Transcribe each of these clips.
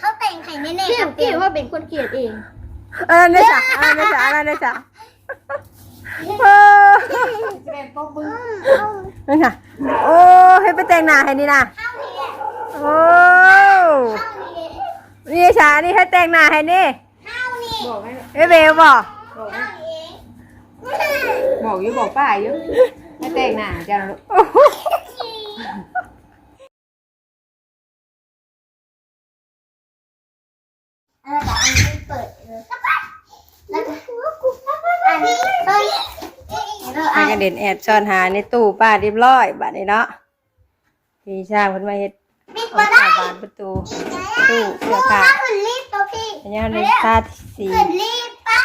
เขาแต่งไข่แน่พี่ๆครับพี่ว่าเป็นคนเกลียดเอง เออเนี่ยจ้ะเออเนี่ยจ้ะอะไรเนี่ยจ้ะเออจะเป็นป๊อบบึ้งนี่ค่ะโอ้ให้ไปแต่งหน้าให้นี่นะเข้านี่แหละโอ้เข้านี่นี่ฉานี่ให้แต่งหน้าให้นี่เข้านี่บอกให้เอ้ยเบลบอกบอกเข้าให้เองบอกอยู่บอกป้าอยู่ให้แต่งหน้าจ้ะลูกโอ้โห แล้วก็อันนี้เฮ้ยแล้วให้อันกระเด็นแอบซ่อนหาในตู้ป้าเรียบร้อยบัดนี้เนาะพี่ช่างเพิ่นมาเฮ็ดปิดเอามาได้ฝาบานประตู ตู้เสื้อผ้าถ้าขึ้นรีบตัวพี่อันนี้ในชาติสีขึ้นรีบป้า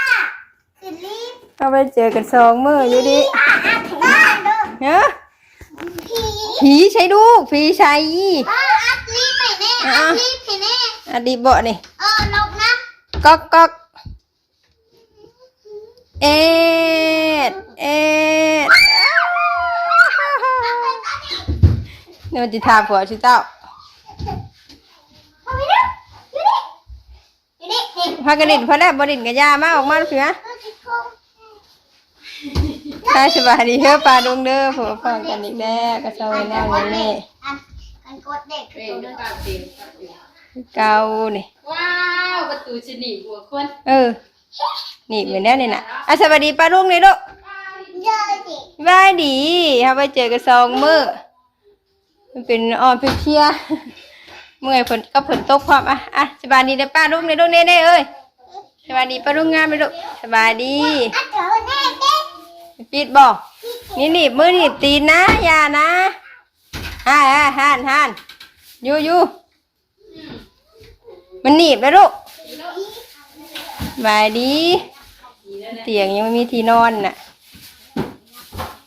ขึ้นรีบเข้าไปเจอกันสองมืออยู่ดิป้าอัดบ้านเด้อเนาะพี่ผีใช้ลูกผีใช้ ป้าอัดรีบไปแน่อัดรีบไปแน่อดีบ่นี่ เออลบนะ ก๊อกก๊อกเอ็ดเอ็ดเดี๋ยมันจะทาผัวชิเต้าพากระดิ่นพอแล้วบดิ่นกับยามาออกมาเสือเออที่คงถ้าสบายดีเด้อปลาดงเด้อผัวฟังกันอีกแล้วก็เศร้าแน่นี่อันกดเด็กตัวเด้อปาก เต็มเกานี่ว้าวประตูจะหนีหัวคนเออนี่เหมือนแน่นี่น่ะอะสวัสดีป้าลุงนี่ลูกเจอสิบายดีเขาไปเจอกันสองมื้อมันเป็นออมเพียๆเมื่อยฝนก็ฝนตกพร้อมอะอะสบายดีเด้อป้าลุงนี่ลูกเน่เน่เอ้ยสบายดีป้าลุงงามไหมลูกสบายดีอันเจอแน่เด้ปิดบอกนี่หนีบมือหนีบตีนนะอย่านะฮ่าฮ่าฮ่านฮ่านอยู่อยู่ มันหนีบแล้วลูกบายดี เตียงยังไม่มีที่นอนน่ะ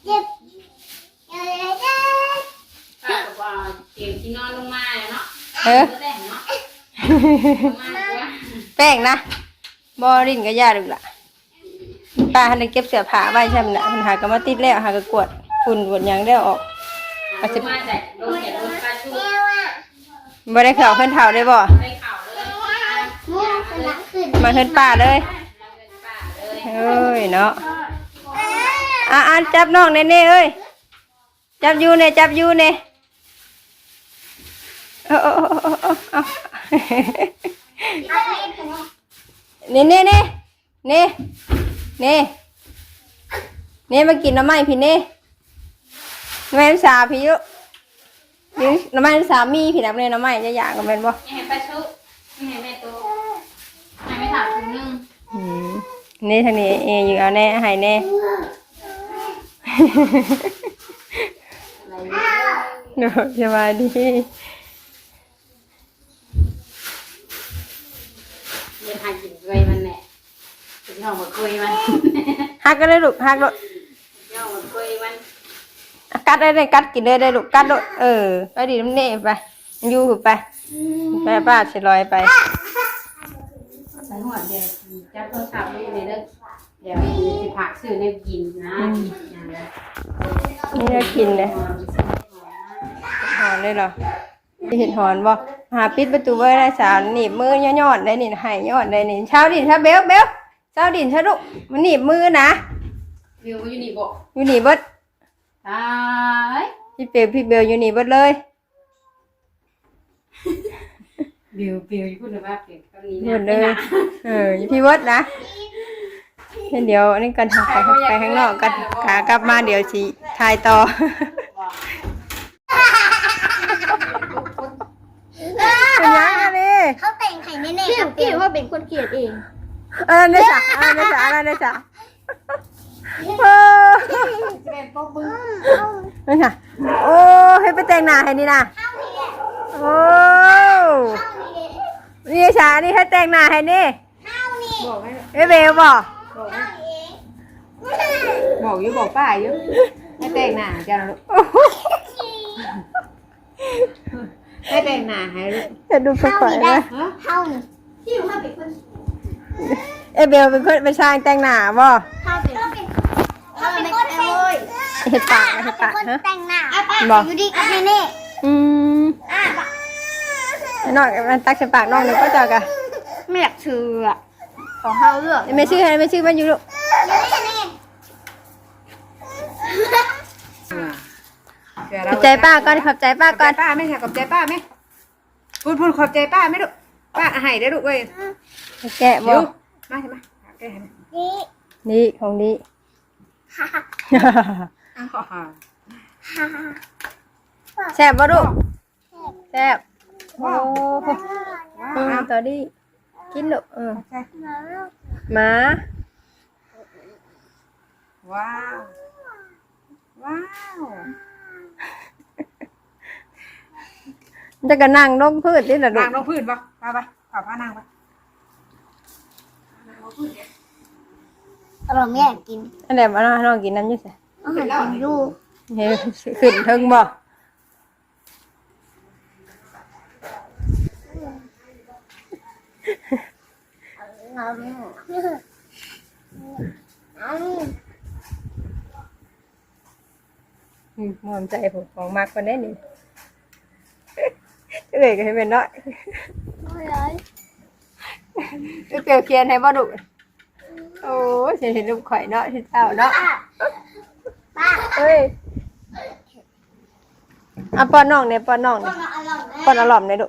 เจ็บป้าบอกว่าเตียมที่นอนลงมาเนาะเออแต่งเนาะมาว่าแป้งนะบอรินก็ยาดึกละป้าหันได้เก็บเสื้อผ้าไว้ใช่ไหมนะมันหากระมาติดแล้วหากระกวดฝุ่นกวดหยังได้ออกอาจจะมาจากโรงเรียนรถป้าชูบ่ได้เข่าเพิ่นเท่าได้บ่ได้ มาเพิ่นป้าเลยเลยเอ้ยเนาะอะจับน้องเน่ๆเอ้ยจับอยู่เน่จับอยู่เน่เอาเอาเอเอาเอเอาเน่เน่เน่เน่เน่เน่มากินน้ำไม้พี่เน่น้ำไม้น้ำสาพี่ลูกน้ำไม้น้ำสามีพี่นับเลยน้ำไม้จะอยางกันเป็นบ่นี่ให้ป้าชูนี่ให้แม่ตให้ไม่ถามคุณ นึงอืมนี่ทางนี้เออยู่เอาแน่ให้แน่อะไรเดี๋ยวสบายดีเดี๋ยวหากินเคยมันแหละเป็นห้องมาคุยมันฮักก็ได้ลูกฮักลูกห้องมาคุยมันกัดได้เลยกัดกินได้ได้ลูกกัดลูกเออ ไปดีน้ำเน่ไป อยู่ไป ไปป้าสิลอยไป ใส่หัวเดี๋ยวจับโทรศัพท์นี่เลยเด้อเดี๋ยวสิผักซื้อในกินนะอย่างนั้นนี่จะกินเลยหอนได้เหรอเห็ดหอนบ่หาปิดประตูไว้ได้สารหนีบมือยอดๆได้นี่ให้ยอดได้นี่เช้าดินเช้าเบลเบลเช้าดินเช้าลูกมันหนีบมือนะวิวอยู่นี่บอกอยู่นี่เบิดตายพี่เปลพี่เบลอยู่นี่เบิดเลย วิววิวอยู่พูดเลยว่าเปลี่ยนตรงนี้เบิดเลย เอออยู่พี่เบิดนะเดี๋ยวอันนี้กันทางไปไปข้างนอกกันขากลับมาเดี๋ยวสิถ่ายต่อ เป็นยังไงนี่เขาแต่งไข่แน่พี่ๆครับพี่ว่าเป็นคนเกลียดเอง เออเนี่ยจ้ะเออเนี่ยจ้ะอะไรเนี่ยจ้ะเออจะเป็นป๊อบบึ้งนี่ค่ะโอ้ให้ไปแต่งหน้าให้นี่นะเข้านี่แหละโอ้เข้า นี่แหละนี่ฉานี่ให้แต่งหน้าให้นี่เข้านี่บอกให้เอ้ยเบลบอกบอกเข้าเองบอกอยู่บอกป้าอยู่ให้แต่งหน้าจ้ะลูกโอ้โหให้แต่งหน้าให้ลูกจะดูค่อยๆนะฮะเข้านี่พี่อยู่ข้าเป็นคนเอ้ยเบลเป็นคนเป็นช่างแต่งหน้าบ่เข้าเป็นเขาเป็นคนแต่งเห็ดปากนะเห็ดปากคนฮะแต่งหน้าบอกอยู่ดีกับแน่อืมๆอะ น้องมันตักใส่ปากน้องเดี๋ยวก็เจอกะไม่อยากชื่ออะของเฮาเลือกไม่ชื่อให้ไม่ชื่อมันอยู่ลูกขอบใจป้าก่อนขอบใจป้าขอบก่ใจอนป้าไหมค่ะขอบใจป้าไหมพูดพูดขอบใจป้าไหมลูกป้าให้ได้อลูกเว้ยแกะบเดี๋อยวกมาใช่ไหมแกให้ไหมนี่นี่ของนี้ฮ่าฮ่าอ่าฮ่าฮ่าแซ่บบ่ลูกแซ่บ โอ้โหว้าอืมวต่อดีกินลูกเออใช่หมาว้าว ว้าวจะก็นั่งลงพื้นนี่ล่ะลูนากงลงพื้นปะไปไปขอพานางไปอร่อยไม่อยากกินอันเดี๋ยวมาน้องกินน้ำอยี่สิอาหารกินอยู่เฮ้ยขึ้นเทิงบ่ เอาเอาอืมมองใจผมของมากคนได้หนึ่งเลยก็ให้เป็นน้อยเอาเลยเกลียวเคียนให้บ่ดุโอ้ยฉันเห็นลูกข่อยเนาะที่เจ้าเนาะเฮ้ยอะป้อนน้องเนี่ยป้อนน้องเนี่ยอร่อหมป้อนอร่อมเนี่ยดุ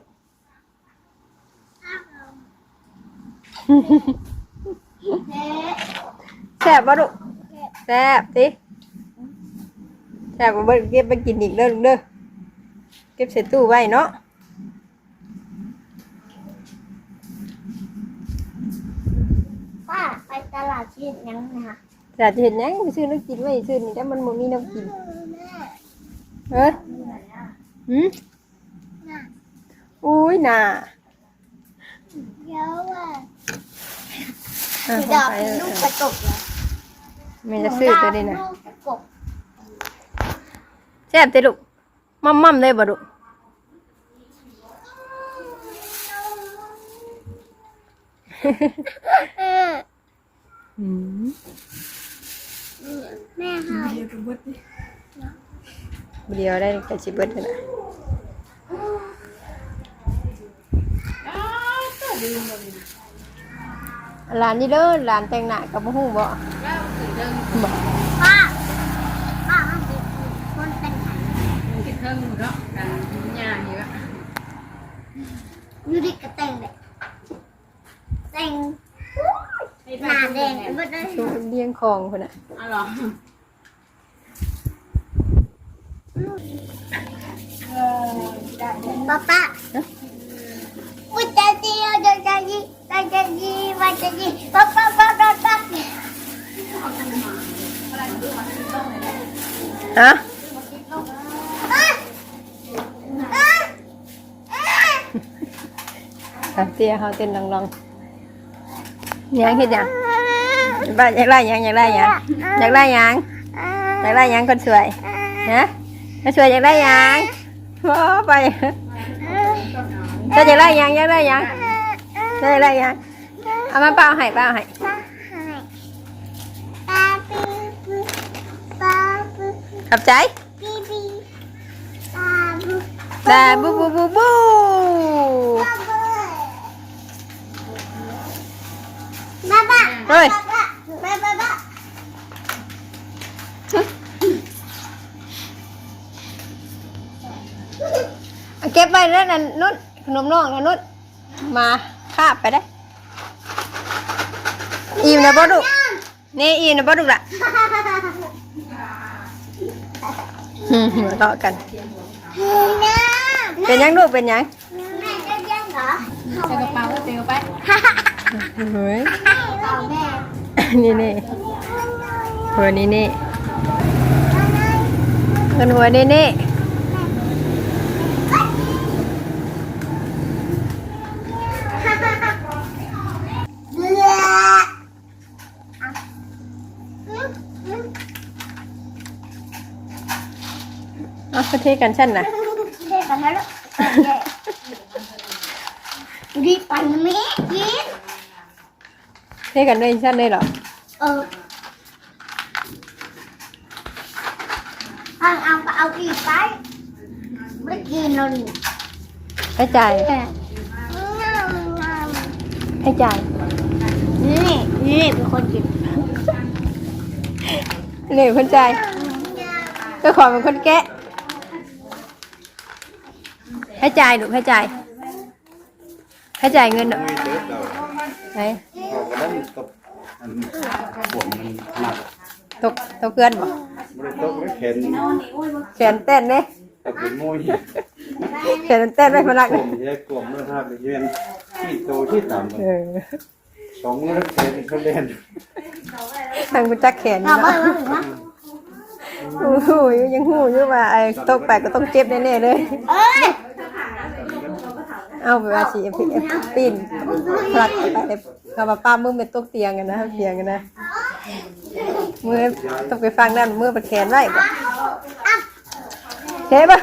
แซ่บบ่ดุแซ่บสิแซ่บบ่เบิ่งเก็บไปกินอีกเด้อลูกเด้อเก็บใส่ตู้ไว้เนาะป้าไปตลาดชีดยังนะคะแต่จะเห็นหยังไปซื้อน้ำกินไว้ซื้อนี่แต่มันบ่มีน้ำกินแม่เอ้ยหืมน่ะอุ้ยน่าเดี๋ยวอะ อะคือดอกเป็นลูกกระจกเหรอแม่จะซื้อตัวนี้นะลูกกระจกแซ่บติลูกมั่มมั่มๆเลยบ่ลูกเออหืมแม่ค่ะ เดียวได้กระชิบเบิดเลยนะ หลานนี่เด้อหลานแต่งหน้ากับบ่ฮู้บ่แล้วถึงเรื่องบ่ป้าป้ามันเป็นคนเป็นไงกินเครื่องเนาะกันยาเยอะอยู่ดีกระแต่งเลยแต่งหน้าแดงไปหมดเลยชูเลี้ยงของพุ่นน่ะอ๋อเหรอป้าป้าวุ้ยจะดีจะจะดี จะจะดีว่าจะดีป้าป้าป้าป้าป้าฮะอะอะอะอะเตี้ยเฮาเต้นลองๆยังเฮ็ดหยังบ้านอยากได้หยังอยากได้หยังอยากได้หยังอยากได้หยังคนสวยฮะคนสวยอยากได้หยังบ่ไปจะอยากได้หยังอยากได้หยัง จะอยากได้หยัง เอามาเปล่าให้เปล่าให้ป้าปีปีป้าปีขอบใจปีปีป้าปีแต่บูบูบูบูป้าป้าเฮ้ยป้าป้าป้าป้าเอาเก็บไว้แล้วนั่นนุชขนมน้องนะนุชมา คาบไปได้ อิ่มนะบ่ดุนี่อิ่มนะบ่ดุล่ะอืมหัวเราะกันน้าเป็นหยังลูกเป็นหยังแม่จะยังเหรอใส่กระเป๋าเตียวไปเฮ้ยเอาแม่นี่นี่หัวนี่นี่เงินหัวนี่นี่ เอาประเทศกันชั้นน่ะเด็กกันแล้วรีบไปไหมกินเทศกันด้วยชั้นเลยเหรอเออเอาเอาเอาอีกไปไม่กินเราดิไปจ่ายแให้จ่ายนี่นี่เป็นคนกินเหนื่อยคนจ่ายเจ้าของเป็นคนแกะ ให้จ่ายลูกให้จ่ายให้จ่ายเงินดอกไม่เติบเราไหนเราก็ได้ตกอันปวดมันหนักตกตกเกลือนบ่ไม่ได้ตกไม่แขนแขนเต้นเลยตกเป็นมวยแขนเต้นไม่พนักกลมแยกกลมเมื่อภาพไปเยือนที่โตที่ต่ำเออสองมือแขนเขาเล่นทางกุจักแขนเรานี่ก็นะรู้สึกว่าหูหูอยู่ยังหูอยู่ว่าไอ้ตกไปก็ต้องเจ็บแน่ๆเลย เอ้ยเอาไปว่าสิเอฟปีนพลัดไปเลยเขามาป้ามือเป็นตกเตียงกันนะเตียงกันนะมือต้องไปฟังนั่นมือไปแขนไว้บ่เทปะ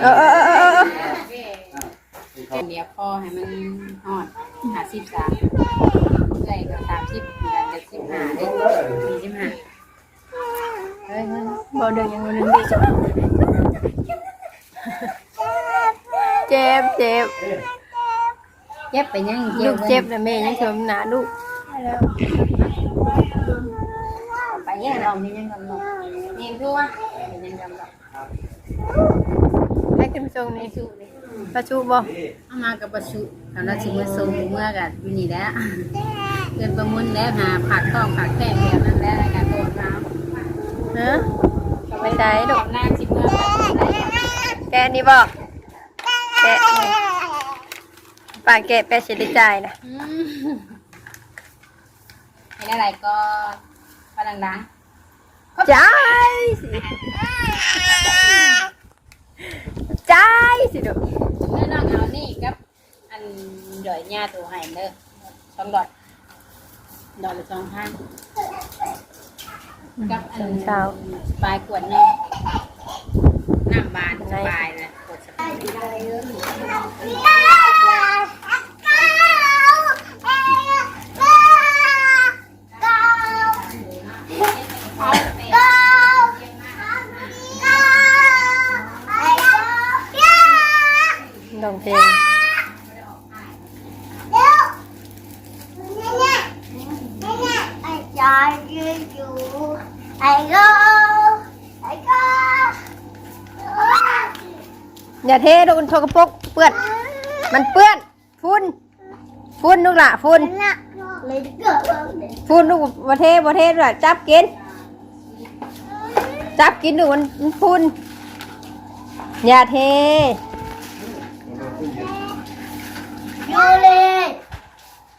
เออเออเออเออเออเดี๋ยวพอให้มันฮอดหาสิบสามใจก็สามสิบกันจะสิบห้าได้สี่สิบห้าเฮ้ยเฮ้ย บ่เดินยังบ่เดินดีจ้ะเจ็บเจ็บเจ็บไปยังลูกเจ็บนะแม่ยังเถิมหนาลูกไปยังลองนี่ยังลองนี่ทั่วยังลองให้ขึ้นไปส่งนี่ประชุบ่เอามากับประชุทำราชิมสูเมื่อกับอยู่นี่แล้วเกินประมุนแล้วหาผักต้องผักแค่แบบนั้นแล้วการโดนมา ฮะไปใช้ลูกหน้าชิมเมื่อแกะนี่บ่แกะนี่ป่าแกะแปะสิได้จ่ายนะเป็นอะไรก็พลังดังจ่ายสิจ่ายสิลูกแล้วน้องเอานี่กับอันหย่อยหญ้าตัวไห้เด้อสองดอกดอกละสองพัน กับอันปลายขวดนึงน้ำบานสบายเลยกดสบายเอาไปดองเพลงไอ้ก็ไอ้ก็ อย่าเทลูกมันโทกระปรกเปื้อน มันเปื้อนฝุ่นฝุ่นลูกหละฝุ่นน่ะเลยเกิดฝุ่นลูกบ่เทบ่เทด้วยจับกิน จับกินดูมันมันฝุ่นอย่าเทอยู่เลย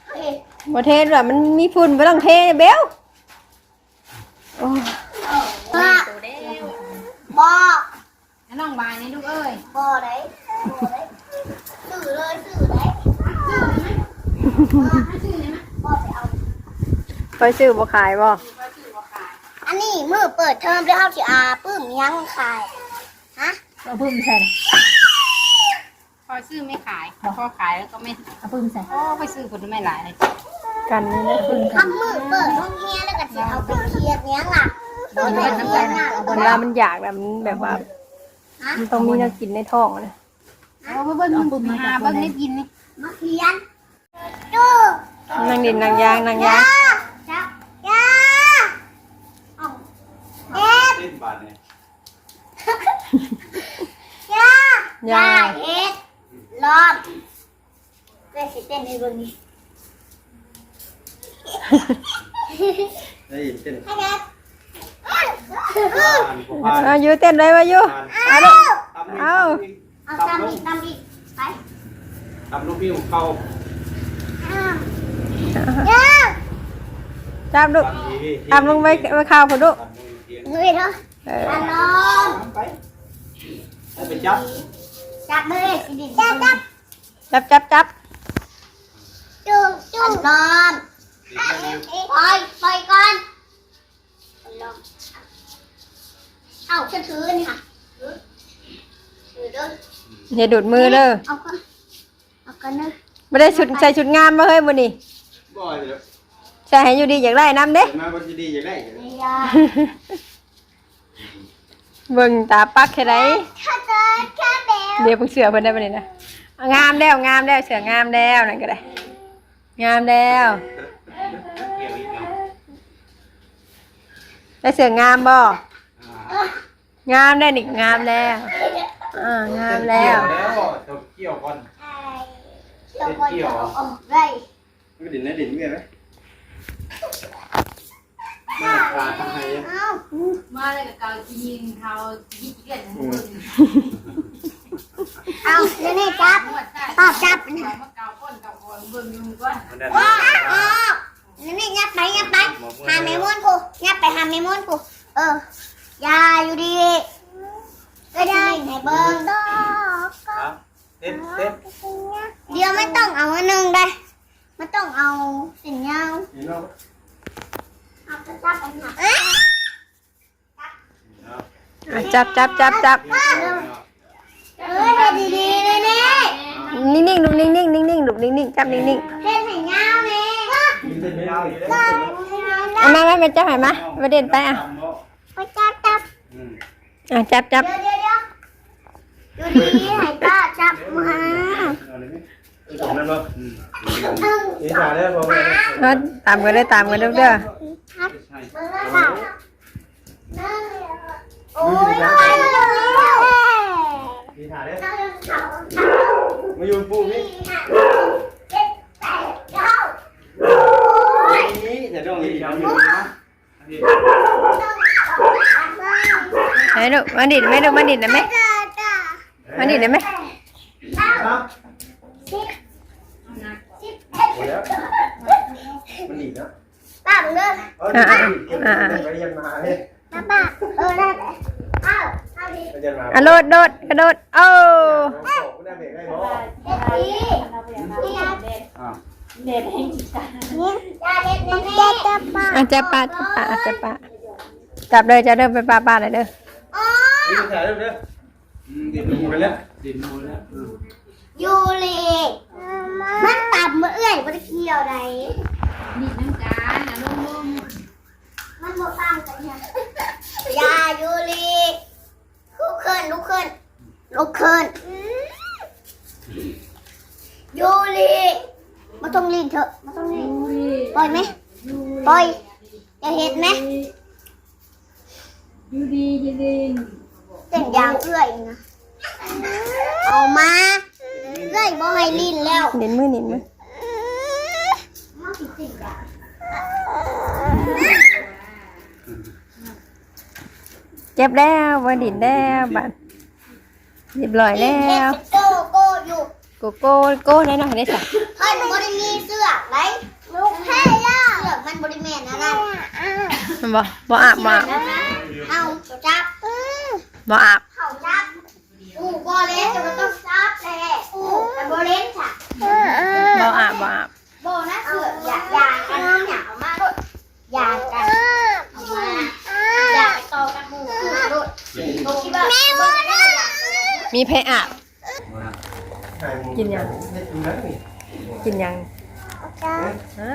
เฮ้ยบ่เทด้วยมันมีฝุ่นบ่ต้องเทเบลโอ้ป้า ตัวเด้ว บ่ แล้วน้องบายนี่ ลูกเอ้ยบ่ได้บ่ได้สื่อเลยสื่อได้บ่ไปเอาไปซื้อบ่ขายบ่อันนี้มือเปิดเทอมแล้วเขาสิอาปื้มยังขายฮะเอาพึ่งใส่พอซื้อไม่ขายพอขายแล้วก็ไม่เอาพึ่งใส่โอ้ไปซื้อผลไม่หลายเลยกันนี่นะพึ่งทำมือเปิดห้องเฮียแล้วก็สิเอาไปเคลียร์เนี้ยล่ะโดนไปน้ำกันน่ะเวลามันอยากนะมันแบบว่าฮะ มันต้องมีแน้กินในท้องนะเอาเบิ้งมึงหาเบิ้งได้กินนี่มาเคลียร์ดูนางดินนางยางนางยางจ้าจ้าเอาเอ็ดเล่นบาทเนี่ยจ้าจ้าเอ็ดรอบเล่นสิเต้นในเบอร์นี้ได้ยินเต้น เอาอยู่เต้นเลยมาอยู่ผ่านเอาเอาตามอีกตามอีกไปทำลูกพี่ของเขาอ้าวจ้าจับลูกทำลงไปไปข้าวพอดุเงยเถอะเออตาลมไปไปจับจับมือสิดิจับจับจับจับจับจุ๊บจุ๊บนอนปล่อยปล่อยก่อน อาฉันถือนี่ค่ะถือด้วยอย่าดูดมือเด้อเอาก่อนเอาก่อนนะไม่ได้ชุดใส่ชุดงามมาเฮ้ยมื้อนี้บ่อยเลยใส่ให้อยู่ดีอยากได้น้ำเด้เห็นไหมว่าจะดีอย่างไรไม่ยาเบิ่งตาปักแค่ไหนถ้าเจอแค่เบลเดี๋ยวเพิ่งเสือเพิ่นได้ปะเนี่ยนะเอางามแล้วงามแล้วเสืองามแล้วนั่นก็ได้ งามแล้วได้เสืองามบ่ งามได้นี่งามแล้วอ่างามแล้วแล้วจะเกี่ยวก่อนตัวคนจะออกไรไม่ดินนะดินเงี้ยไหมมาปลาทำไงอะเอ้ามาเลยกับเกาจีนเขาจีนเกินทั้งหมดเอาเดี๋ยวนี่จับหมดได้ป้าจับเกาเกาก้นเกาก้นเบิ่งอยู่ก้นมันได้ว้าออกเดี๋ยวนี่ยับไปยับไปหาเมมอนกูยับไปหาเมมอนกูเอออ ย่าอยู่ดีก็ได้ให้เบิ้งดอกครับเต็มเต็มเดี๋ยวไม่ต้องเอาอันหนึ่งได้ไม่ต้องเอาสิ่งยาวนี่เนาะเอาจะจับอันหนักอะจับจับจับจับเอ้ยให้ดีๆเลยเนี่ยนิ่งๆดูนิ่งๆนิ่งๆดูนิ่งๆจับนิ่งเล่นให้ยาวเนี่ยมีเส้นไม่เอาอยู่แล้ว ๆเอามามามาจับให้มามาเด่นไปอะไปจับจับอืม อะจับจับเดี๋ยวเดี๋ยวเดี๋ยวดูดีให้ป้าจับมาเอาเลยไหมเอานั่นบ่อืมนี่ถ่ายได้พอไหมเอาตามกันได้อตามกันเด้อเด้อใช่เบิ้งแล้วค่ะโอ้ยอะไรเลยนี่ถ่ายได้มาอยู่ปูนี่ เจ็ดแปดเก้า นี่จะต้องนี่เอาอยู่นะ ไหนลูกมาดิดไหมลูกมาดิดได้ไหมมาดิดได้ไหมสิบสิบเอ็ดหมดแล้วมันหนีนะป้าเบิ่งเด้อเออไปเรียนมาเนี่ยป้าป้าเออได้เอ้าเอาดิไปเรียนมาอะโดดโดดกระโดดโอ้ไม่ได้เบรกได้บ่อ่าเด็ดนี่นี่จับป้าอะจับปะจับปะอะจับปะจับเลยจะเดินไปปะปะเลยเด้อ นี่ถ่ายได้เด้ออืมดินมูไปแล้วดินมูแล้วยูริมันต่ำเมื่อเอื้อยบ่ได้เกี่ยวใดนี่น้ำการนะลุงลุงมันบ่ต่ำกันเนี่ยยายูริลุกขึ้นลุกขึ้นลุกขึ้นยูริมาต้องลีนเถอะมาต้องลีนปล่อยไหมปล่อยอย่าเห็นไหมอยู่ดีดีดี เต้นยางเอื้อยนะเอามาเอื้อยบ่ให้ลีนแล้วนินมือนินมือมันสิติดยางเจ็บแล้วว่าดินแล้วบัดเรียบร้อยแล้วโก้โก้อยู่โกโก้โก้แน่นอนได้สักเฮ้ยมันบริมีเสื้อไหมลูกแพ้ย่าเสื้อมันบริเมนอะไรมันบ่บ่อาบบ่อาบเอาจับ บ่อาบเขาจับอูบอเลนจะมันต้องจับแหละอูแต่บอเลนค่ะบ่อาบบ่อาบโบนะเสื้ออย่าอย่ากันน้ำหยาเอามาด้วยอย่ากันเอามาอย่าไปต่อกันหมู่มาด้วยตรงที่ว่าแม่ว่ามีแพ้อาบกินยังกินแล้วนี่กินยังฮะ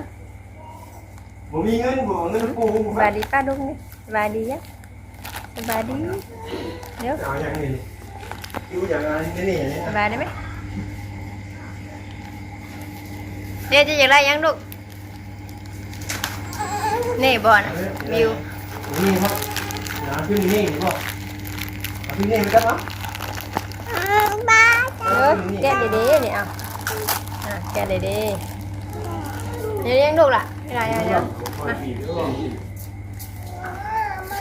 ผมมีเงินผมเงินปูสบายดีป้าดุ้งนี่สบายดียะ สบายดีเดี๋ยวเอาอย่างนี้ดูอย่างไรนี่นี่นี่สบายได้ไหมเดี๋ยวจะอยากได้ยังลูกนี่บ่อนวิวนี่ครับนะขึ้นนี่ก็ขึ้นนี่มันก็มั้งบ้าเออแกะดีๆนี่เอาอะแกะดีๆเดี๋ยวยังลูกล่ะอะไรอะไรยัง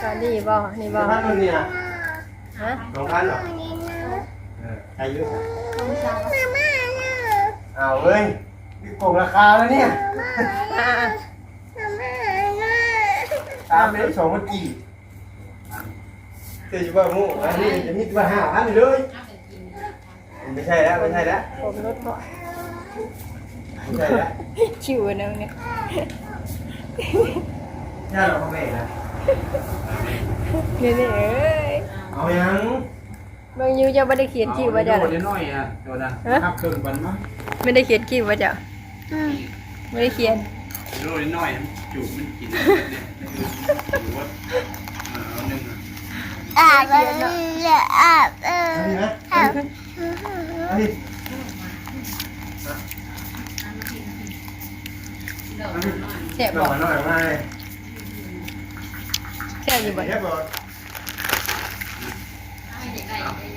ก็ดีบ่นี่บ่พันนี่นะฮะสองพันหรออายุมาม่าน่ะเอาเว้ยนี่โกงราคาแล้วเนี่ยอะมาม่าน่ะตามไปสองพันกี่เจ๊จะว่ามูอันนี้จะมีตัวห้าพันเลยไม่ใช่แล้วไม่ใช่แล้วผมรถบ่ไม่ใช่แล้วชิวนะเนี่ยย่าเราเขาไม่นะ นี่นี่เอ้ยเอายังบางยูจะไม่ได้เขียนคิวว่าจะโดดน้อยอะโดดนะทับเครื่องปันมั้งไม่ได้เขียนคิวว่าจะไม่ได้เขียนโดดน้อยจูบมันกินเนี่ยถือว่าเอาหนึ่งอาบเลยอาบเอออันนี้นะอาบอันนี้เจ็บหน่บ่อยหน่อยมา เลยเจ็บอยู่บ่เรียบร้อย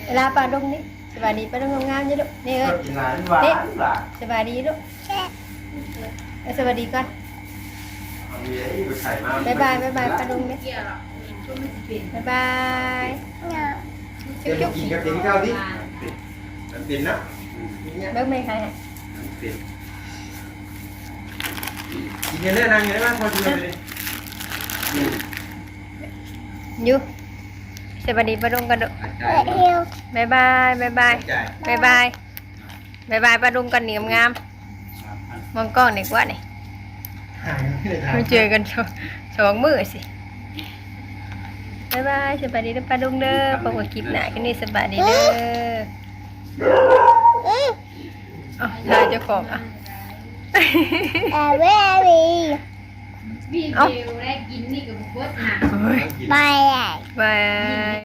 เวลาปลาดงนี่สบายดีปลาดงงามๆอยู่ลูกนี่เอ้ยกินหลายหวานหลานสบายดีลูกเอ้ยสวัสดีก่อนเอาดีไอ้ดูไข่มาบ๊ายบายบ๊ายบายปลาดงนี่บ๊ายบายเดี๋ยวกินกับเด็กเข้าดิมันเป็นนะเบิ้งไม่ใครให้เป็นกินกันได้นางยังได้บ้างพอกินไปเลยอ ยู่สวัสดีปลาดงกันลูกใจเที่ยวบ๊ายบายบ๊ายบายใจบายบายบายบายปลาดุงกันเหนียมงามมองกล้องดีกว่านี่หายไม่ได้ทานมาเจอกันสองสองมือสิบายบายสบายดีเด้อปลาดุงเด้อพบกับคลิปหน้ากันนี่สบายดีเด้อเอ๋อถ่ายเจ้าของอะอาเวรีพี่เบลได้กินนี่กับเบิร์ดหาโอ้ยไปบาย